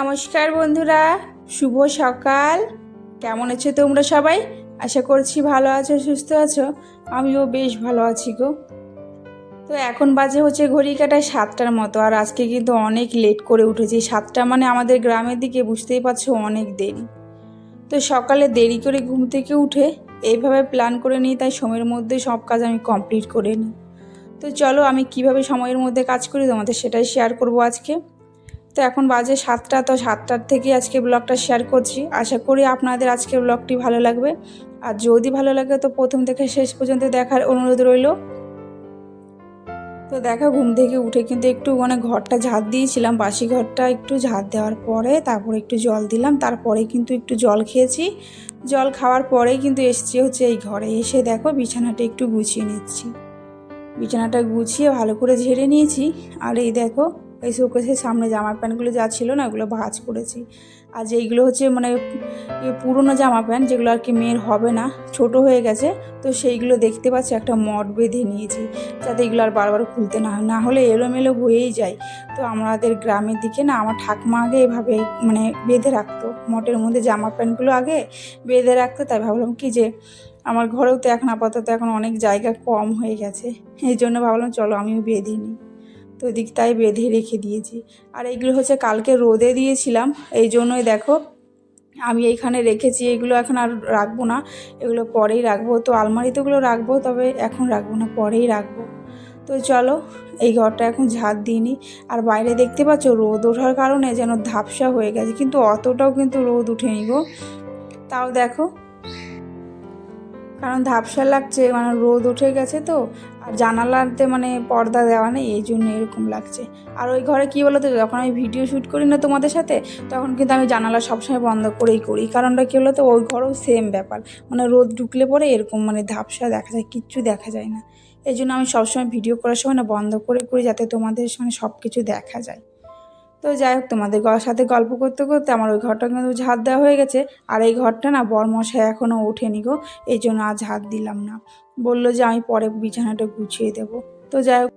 নমস্কার বন্ধুরা, শুভ সকাল। কেমন আছো তোমরা সবাই? আশা করছি ভালো আছো, সুস্থ আছো। আমিও বেশ ভালো আছি গো। তো এখন বাজে হচ্ছে ঘড়ি কাটায় সাতটার মতো, আর আজকে কিন্তু অনেক লেট করে উঠেছি। সাতটা মানে আমাদের গ্রামের দিকে, বুঝতেই পারছ, অনেক দেরি। তো সকালে দেরি করে ঘুম থেকে উঠে এইভাবে প্ল্যান করে নিই, তাই সময়ের মধ্যে সব কাজ আমি কমপ্লিট করে নিই। তো চলো আমি কীভাবে সময়ের মধ্যে কাজ করি, তোমাদের সেটাই শেয়ার করব আজকে। তো এখন বাজে সাতটা, তো সাতটার থেকে আজকে ব্লগটা শেয়ার করছি। আশা করি আপনাদের আজকে ব্লগটি ভালো লাগবে। আর যদি ভালো লাগে, তো প্রথম থেকে শেষ পর্যন্ত দেখার অনুরোধ রইল। তো দেখা, ঘুম থেকে উঠে কিন্তু একটু মানে ঘরটা ঝাঁট দিয়েছিলাম। বাসি ঘরটা একটু ঝাঁট দেওয়ার পরে তারপরে একটু জল দিলাম। তারপরে কিন্তু একটু জল খেয়েছি। জল খাওয়ার পরেই কিন্তু এসছি হচ্ছে এই ঘরে। এসে দেখো, বিছানাটা একটু গুছিয়ে নিচ্ছি। বিছানাটা গুছিয়ে ভালো করে ঝেড়ে নিয়েছি। আর এই দেখো এই শোকেসের সামনে জামা প্যান্টগুলো যা ছিল না ওগুলো ভাঁজ করেছি। আর যেইগুলো হচ্ছে মানে পুরনো জামা প্যান্ট, যেগুলো আর কি মেয়ের হবে না, ছোট হয়ে গেছে, তো সেইগুলো দেখতে পাচ্ছি, একটা মট বেঁধে নিয়েছি, যাতে এগুলো আর বারবার খুলতে না হয়। না হলে এলোমেলো হয়েই যায়। তো আমাদের গ্রামের দিকে না, আমার ঠাকমা আগে এভাবে মানে বেঁধে রাখতো। মটের মধ্যে জামা প্যান্টগুলো আগে বেঁধে রাখতো, তাই ভাবলাম কি যে আমার ঘরেও তো এখন আপাতত এখন অনেক জায়গা কম হয়ে গেছে। এই জন্য ভাবলাম, চলো আমিও বেঁধে নিই। তো এদিক তাই বেঁধে রেখে দিয়েছি। আর এইগুলো হচ্ছে কালকে রোদে দিয়েছিলাম, এই জন্যই দেখো আমি এইখানে রেখেছি, এগুলো এখন আর রাখব না, এগুলো পরেই রাখব। তো আলমারিতেগুলো রাখব, তবে এখন রাখব না, পরেই রাখব। তো চলো, এই ঘরটা এখন ঝাঁট দিইনি। আর বাইরে দেখতে পাচ্ছ রোদ ওঠার কারণে যেন ধাপসা হয়ে গেছে, কিন্তু অতটাও কিন্তু রোদ উঠেনি গো। তাও দেখো, কারণ ধাপসা লাগছে মানে রোদ উঠে গেছে তো আর জানালাতে মানে পর্দা দেওয়া নেই, এই জন্য এরকম লাগছে। আর ওই ঘরে কী বলো তো যখন আমি ভিডিও শ্যুট করি না তোমাদের সাথে, তখন কিন্তু আমি জানালা সবসময় বন্ধ করেই করি। কারণটা কী বলো তো ওই ঘরেও সেম ব্যাপার। মানে রোদ ঢুকলে পরে এরকম মানে ধাপসা দেখা যায়, কিচ্ছু দেখা যায় না। এই জন্য আমি সবসময় ভিডিও করার সময় না বন্ধ করে করি, যাতে তোমাদের মানে সব কিছু দেখা যায়। তো যাই হোক, তোমাদের সাথে গল্প করতে করতে আমার ওই ঘরটা কিন্তু ঝাঁট দেওয়া হয়ে গেছে। আর এই ঘরটা না বরমশাই এখনও ওঠেনি গো, এই জন্য আজ ঝাঁট দিলাম না। বলল যে আমি পরে বিছানাটা গুছিয়ে দেবো। তো যাই হোক,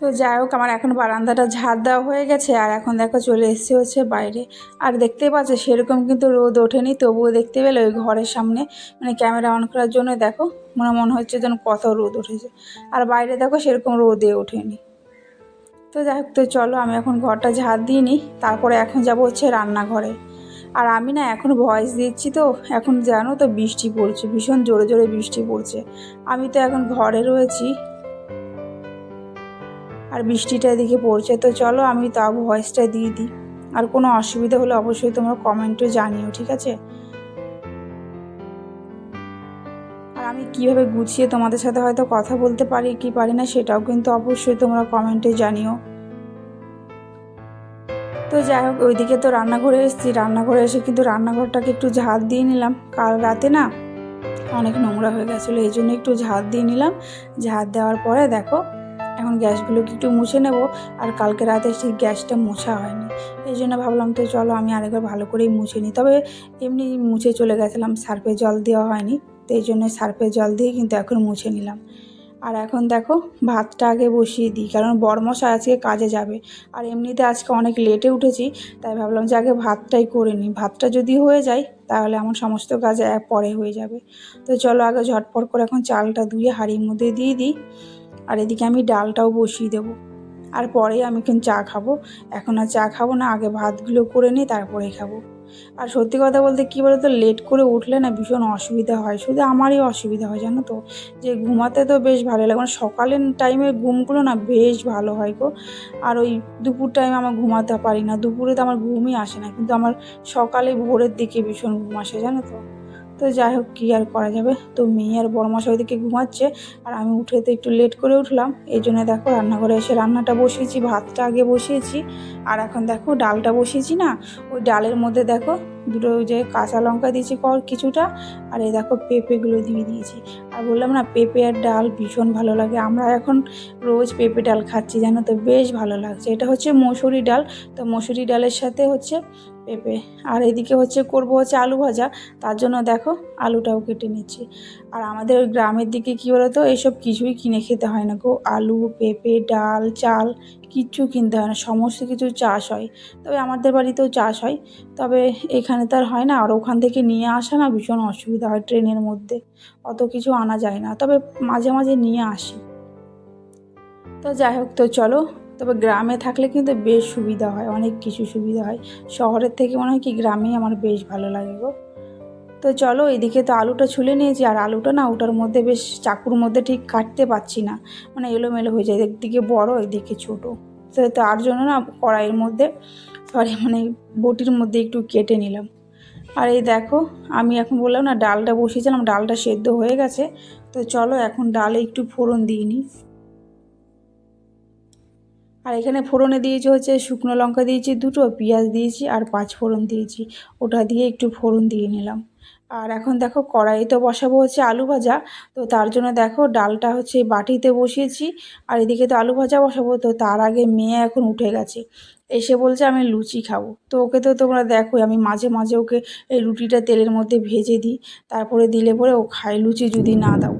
তো যাই হোক, আমার এখন বারান্দাটা ঝাড় দেওয়া হয়ে গেছে, আর এখন দেখো চলে এসেছে হচ্ছে বাইরে। আর দেখতে পাচ্ছে সেরকম কিন্তু রোদ ওঠেনি, তবুও দেখতে পেলে ওই ঘরের সামনে মানে ক্যামেরা অন করার জন্য দেখো, মনে মনে হচ্ছে যেন কত রোদ উঠেছে। আর বাইরে দেখো সেরকম রোদে ওঠেনি। তো যাই হোক, তো চলো, আমি এখন ঘরটা ঝাড় দিয়ে নিই। তারপরে এখন যাব হচ্ছে রান্নাঘরে। আর আমি না এখন ভয়েস দিচ্ছি তো, এখন জানো তো বৃষ্টি পড়ছে, ভীষণ জোরে জোরে বৃষ্টি পড়ছে। আমি তো এখন ঘরে রয়েছি। আর বৃষ্টিটা এদিকে পড়ছে, তো চলো, আমি তাও ভয়েসটা দিয়ে দিই। আর কোনো অসুবিধা হলে অবশ্যই তোমরা কমেন্টে জানিও, ঠিক আছে? আমি কীভাবে গুছিয়ে তোমাদের সাথে হয়তো কথা বলতে পারি, কি পারি না সেটাও কিন্তু অবশ্যই তোমরা কমেন্টে জানিও। তো যাই হোক, ওইদিকে তো রান্নাঘরে এসেছি। রান্নাঘরে এসে কিন্তু রান্নাঘরটাকে একটু ঝাঁট দিয়ে নিলাম। কাল রাতে না অনেক নোংরা হয়ে গেছিল, এই জন্য একটু ঝাঁট দিয়ে নিলাম। ঝাঁট দেওয়ার পরে দেখো, এখন গ্যাসগুলোকে একটু মুছে নেব। আর কালকে রাতে সেই গ্যাসটা মোছা হয়নি। এই জন্য ভাবলাম তো চলো আমি আরেকবার ভালো করেই মুছে নিই। তবে এমনি মুছে চলে গেছিলাম, সার্ফে জল দেওয়া হয়নি। তো এই জন্য সার্ফের জল দিয়ে কিন্তু এখন মুছে নিলাম। আর এখন দেখো, ভাতটা আগে বসিয়ে দিই, কারণ বরমশা আজকে কাজে যাবে। আর এমনিতে আজকে অনেক লেটে উঠেছি, তাই ভাবলাম যে আগে ভাতটাই করে নিই। ভাতটা যদি হয়ে যায়, তাহলে আমার সমস্ত কাজ এক পরে হয়ে যাবে। তো চলো আগে ঝটপট করে এখন চালটা ধুয়ে হাঁড়ির মধ্যে দিয়ে দিই। আর এদিকে আমি ডালটাও বসিয়ে দেবো। আর পরে আমি কিন্তু চা খাব। এখন আর চা খাব না, আগে ভাতগুলো করে নিই তারপরে খাব। আর সত্যি কথা বলতে কী বলতো লেট করে উঠলে না ভীষণ অসুবিধা হয়। শুধু আমারই অসুবিধা হয়, জানো তো? যে ঘুমাতে তো বেশ ভালো লাগে মানে সকালের টাইমের ঘুমগুলো না বেশ ভালো হয় গো। আর ওই দুপুর টাইমে আমার ঘুমাতে পারি না, দুপুরে তো আমার ঘুমই আসে না, কিন্তু আমার সকালে ভোরের দিকে ভীষণ ঘুম আসে, জানো তো? তো যাই হোক, কী আর করা যাবে? তো মেয়ে আর বড়মশা ওইদিকে ঘুমাচ্ছে, আর আমি উঠে তো একটু লেট করে উঠলাম। এই জন্য দেখো, রান্নাঘরে এসে রান্নাটা বসিয়েছি, ভাতটা আগে বসিয়েছি, আর এখন দেখো ডালটা বসিয়েছি না, ওই ডালের মধ্যে দেখো দুটো যে কাঁচা লঙ্কা দিয়েছি কর কিছুটা, আর এই দেখো পেঁপেগুলো দিয়ে দিয়েছি। আর বললাম না, পেঁপে আর ডাল ভীষণ ভালো লাগে। আমরা এখন রোজ পেঁপে ডাল খাচ্ছি, জানো তো, বেশ ভালো লাগছে। এটা হচ্ছে মসুরি ডাল, তো মসুরি ডালের সাথে হচ্ছে পেঁপে। আর এদিকে হচ্ছে করব হচ্ছে আলু ভাজা, তার জন্য দেখো আলুটাও কেটে নিচ্ছি। আর আমাদের ওই গ্রামের দিকে কী বলো তো এইসব কিছুই কিনে খেতে হয় না গো। আলু, পেঁপে, ডাল, চাল কিচ্ছু কিনতে হয় না, সমস্ত কিছু চাষ হয়। তবে আমাদের বাড়িতেও চাষ হয়, তবে এখানে তো আর হয় না। আর ওখান থেকে নিয়ে আসা না ভীষণ অসুবিধা হয় ট্রেনের মধ্যে, অত কিছু আনা যায় না। তবে মাঝে মাঝে নিয়ে আসি। তো যাই হোক, তো চলো, তবে গ্রামে থাকলে কিন্তু বেশ সুবিধা হয়, অনেক কিছু সুবিধা হয়। শহরের থেকে মনে হয় কি, গ্রামেই আমার বেশ ভালো লাগে গো। তো চলো এদিকে তো আলুটা ছুলে নিয়েছি, আর আলুটা না ওটার মধ্যে বেশ চাকুর মধ্যে ঠিক কাটতে পারছি না। মানে এলোমেলো হয়ে যায় একদিকে বড়, এদিকে ছোটো। তো তার জন্য না কড়াইয়ের মধ্যে সরি মানে বটির মধ্যে একটু কেটে নিলাম। আর এই দেখো, আমি এখন বললাম না, ডালটা বসিয়েছিলাম, ডালটা সেদ্ধ হয়ে গেছে। তো চলো এখন ডালে একটু ফোড়ন দিয়ে নিই। আর এখানে ফোড়নে দিয়েছি হচ্ছে শুকনো লঙ্কা দিয়েছি দুটো, পেঁয়াজ দিয়েছি আর পাঁচ ফোড়ন দিয়েছি। ওটা দিয়ে একটু ফোড়ন দিয়ে নিলাম। আর এখন দেখো কড়াই তো বসাবো হচ্ছে আলু ভাজা, তো তার জন্য দেখো ডালটা হচ্ছে বাটিতে বসিয়েছি। আর এদিকে তো আলু ভাজা বসাবো, তো তার আগে মেয়ে এখন উঠে গেছে। এসে বলছে আমি লুচি খাব। তো ওকে তো তোমরা দেখো আমি মাঝে মাঝে ওকে এই রুটিটা তেলের মধ্যে ভেজে দিই। তারপরে দিলে পরে ও খায় লুচি যদি না দাও।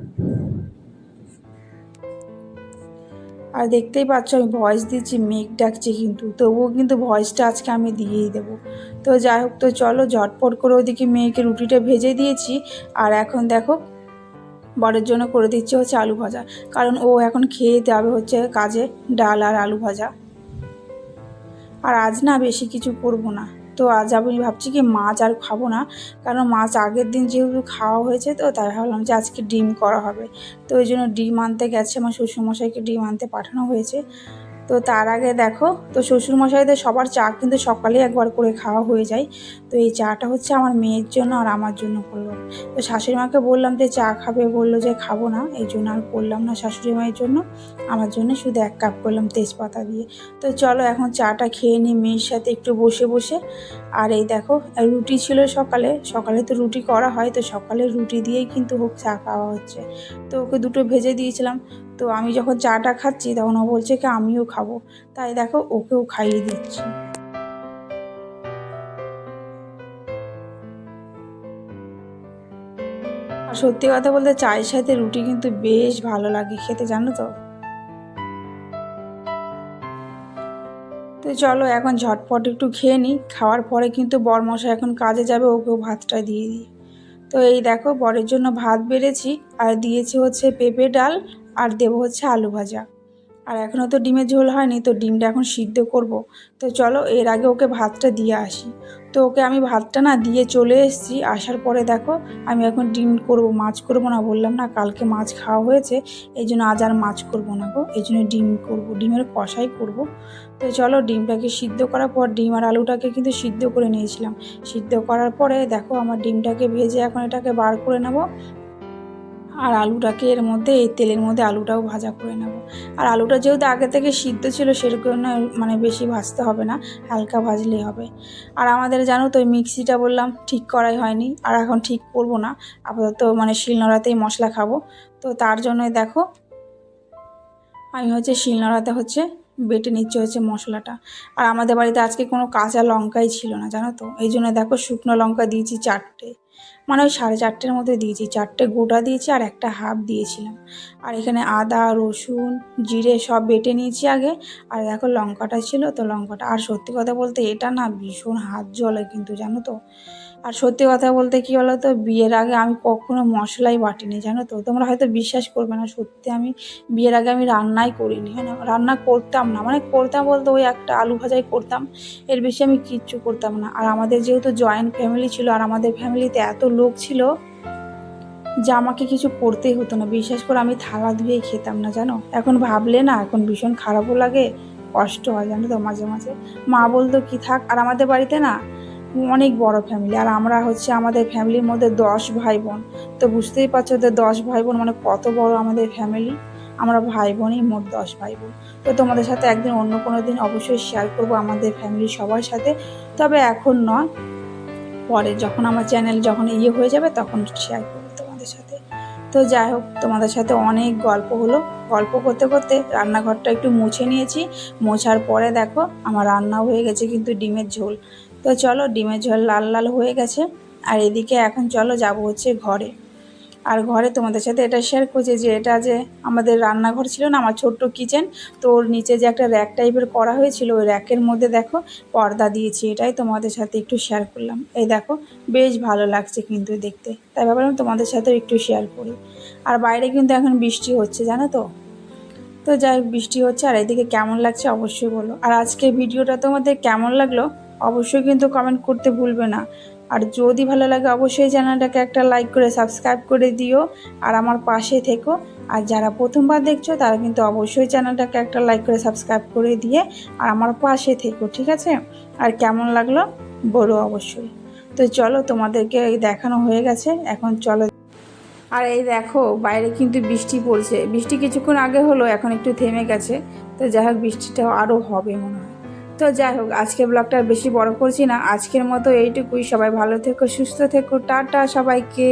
আর দেখতেই পাচ্ছ আমি ভয়েস দিচ্ছি, মেঘ ডাকছে কিন্তু। তবুও কিন্তু ভয়েসটা আজকে আমি দিয়েই দেবো। তো যাই হোক, তো চলো ঝটপট করে ওদিকে মেয়েকে রুটিটা ভেজে দিয়েছি। আর এখন দেখো, বরের জন্য করে দিচ্ছে হচ্ছে আলু ভাজা। কারণ ও এখন খেয়ে যাবে হচ্ছে কাজে ডাল আর আলু ভাজা। আর আজ না বেশি কিছু করব না। তো আজ আমি ভাবছি কি মাছ আর খাব না, কারণ মাছ আগের দিন যেহেতু খাওয়া হয়েছে তো তাই ভাবলাম যে আজকে ডিম করা হবে। তো ওই জন্য ডিম আনতে গেছে, আমার শ্বশুরমশাইকে ডিম আনতে পাঠানো হয়েছে। তো তার আগে দেখো, তো শ্বশুরমশাইদের সবার চা কিন্তু সকালে একবার করে খাওয়া হয়ে যায়। তো এই চাটা হচ্ছে আমার মেয়ের জন্য আর আমার জন্য করল। তো শাশুড়ি মাকে বললাম যে চা খাবে, বলল যে খাব না, এই জন্য আর করলাম না শাশুড়ি মায়ের জন্য। আমার জন্য শুধু এক কাপ করলাম তেজপাতা দিয়ে। তো চলো এখন চাটা খেয়ে নিই মেয়ের সাথে একটু বসে বসে। আর এই দেখো, রুটি ছিল সকালে সকালে তো রুটি করা হয়, তো সকালে রুটি দিয়েই কিন্তু হোক চা খাওয়া হচ্ছে। তো ওকে দুটো ভেজে দিয়েছিলাম। তো আমি যখন চাটা খাচ্ছি তখন ও বলছে কি, আমিও খাব। তাই দেখো ওকেও খাইয়ে দিচ্ছি। আর সত্যি কথা বলতে চায়ের সাথে রুটি কিন্তু বেশ ভালো লাগে খেতে, জানো তো? তো চলো এখন ঝটপট একটু খেয়ে নিই। খাওয়ার পরে কিন্তু বরমশা এখন কাজে যাবে, ওকেও ভাতটা দিয়ে দিই। তো এই দেখো বরের জন্য ভাত বেড়েছি, আর দিয়েছি হচ্ছে পেঁপে ডাল আর দেবো হচ্ছে আলু ভাজা। আর এখনও তো ডিমের ঝোল হয়নি, তো ডিমটা এখন সিদ্ধ করব। তো চলো এর আগে ওকে ভাতটা দিয়ে আসি। তো ওকে আমি ভাতটা না দিয়ে চলে এসেছি, আসার পরে দেখো আমি এখন ডিম করব, মাছ করব না, বললাম না কালকে মাছ খাওয়া হয়েছে, এই জন্য আজ আর মাছ করব না গো, এই জন্য ডিম করব, ডিমের কষাই করব। তো চলো ডিমটাকে সিদ্ধ করার পর, ডিম আর আলুটাকে কিন্তু সিদ্ধ করে নিয়েছিলাম। সিদ্ধ করার পরে দেখো আমার ডিমটাকে ভেজে এখন এটাকে বার করে নেব আর আলুটাকে এর মধ্যে, এই তেলের মধ্যে আলুটাও ভাজা করে নেব। আর আলুটা যেহেতু আগে থেকে সিদ্ধ ছিল, সেরকম না মানে বেশি ভাজতে হবে না, হালকা ভাজলেই হবে। আর আমাদের জানো তো, ওই মিক্সিটা বললাম, ঠিক করাই হয়নি। আর এখন ঠিক করব না, আপাতত মানে শিলনোড়াতেই মশলা খাব। তো তার জন্যই দেখো, আমি হচ্ছে শিলনোড়াতে হচ্ছে বেটে নিচ্ছে হচ্ছে মশলাটা। আর আমাদের বাড়িতে আজকে কোনো কাঁচা লঙ্কাই ছিল না, জানো তো? এই জন্য দেখো শুকনো লঙ্কা দিয়েছি চারটে। মানে ওই সাড়ে চারটের মধ্যে দিয়েছি। চারটে গোটা দিয়েছি আর একটা হাফ দিয়েছিলাম। আর এখানে আদা, রসুন, জিরে সব বেটে নিয়েছি আগে। আর দেখো লঙ্কাটা ছিল তো লঙ্কাটা। আর সত্যি কথা বলতে এটা না ভীষণ হাত জ্বলে কিন্তু, জানো তো? আর সত্যি কথা বলতে কী বলো তো বিয়ের আগে আমি কখনো মশলাই বাটিনি, জানো তো? তোমরা হয়তো বিশ্বাস করবে না, সত্যি আমি বিয়ের আগে আমি রান্নাই করিনি হ্যাঁ রান্না করতাম না মানে করতাম বলতে ওই একটা আলু ভাজাই করতাম, এর বেশি আমি কিচ্ছু করতাম না। আর আমাদের যেহেতু জয়েন্ট ফ্যামিলি ছিল, আর আমাদের ফ্যামিলিতে এত লোক ছিল যে আমাকে কিছু করতেই হতো না। বিশ্বাস করে আমি থালা ধুয়েই খেতাম না, জানো? এখন ভাবলে না, এখন ভীষণ খারাপও লাগে, কষ্ট হয়, জানো তো? মাঝে মাঝে মা বলতো, কি থাক? আর আমাদের বাড়িতে না অনেক বড় ফ্যামিলি আর আমরা হচ্ছে আমাদের ফ্যামিলির মধ্যে দশ ভাই বোন তো বুঝতেই পারছ যে দশ ভাই বোন মানে কত বড় আমাদের ফ্যামিলি আমরা ভাই বোনই মোট দশ ভাই বোন তো তোমাদের সাথে একদিন অন্য কোনো দিন অবশ্যই শেয়ার করব আমাদের ফ্যামিলি সবার সাথে। তবে এখন নয়, পরে যখন আমার চ্যানেল যখন ইয়ে হয়ে যাবে তখন শেয়ার করব তোমাদের সাথে। তো যাই হোক, তোমাদের সাথে অনেক গল্প হলো। গল্প করতে করতে রান্নাঘরটা একটু মুছে নিয়েছি। মোছার পরে দেখো, আমার রান্না হয়ে গেছে কিন্তু ডিমের ঝোল। তো চলো ডিমের ঝোল লাল লাল হয়ে গেছে। আর এদিকে এখন চলো যাব হচ্ছে ঘরে। আর ঘরে তোমাদের সাথে এটা শেয়ার করছে যে এটা যে আমাদের রান্নাঘর ছিল না, আমার ছোট্ট কিচেন তো ওর নিচে যে একটা র্যাক টাইপের করা হয়েছিল, ওই র্যাকের মধ্যে দেখো পর্দা দিয়েছি, এটাই তোমাদের সাথে একটু শেয়ার করলাম। এই দেখো, বেশ ভালো লাগছে কিন্তু দেখতে। তাই ভাবলাম তোমাদের সাথে একটু শেয়ার করি। আর বাইরে কিন্তু এখন বৃষ্টি হচ্ছে, জানো তো? তো যাই বৃষ্টি হচ্ছে, আর এদিকে কেমন লাগছে অবশ্যই বলো। আর আজকে ভিডিওটা তোমাদের কেমন লাগল? অবশ্যই কিন্তু কমেন্ট করতে ভুলবে না। আর যদি ভালো লাগে, অবশ্যই চ্যানেলটাকে একটা লাইক করে সাবস্ক্রাইব করে দিও। আর আমার পাশে থেকো। আর যারা প্রথমবার দেখছ, তারা কিন্তু অবশ্যই চ্যানেলটাকে একটা লাইক করে সাবস্ক্রাইব করে দিয়ে আর আমার পাশে থেকো, ঠিক আছে? আর কেমন লাগল? বলো অবশ্যই। তো চলো, তোমাদেরকে দেখানো হয়ে গেছে। এখন চলো। আর এই দেখো, বাইরে কিন্তু বৃষ্টি পড়ছে। বৃষ্টি কিছুক্ষণ আগে হলো, এখন একটু থেমে গেছে। তো যাই হোক বৃষ্টিটা আরও হবে মনে হয়। তো যাই হোক, আজকের ব্লগটা বেশি বড় করছি না। আজকের মতো এইটুকুই। সবাই ভালো থেকো, সুস্থ থেকো। টাটা সবাইকে।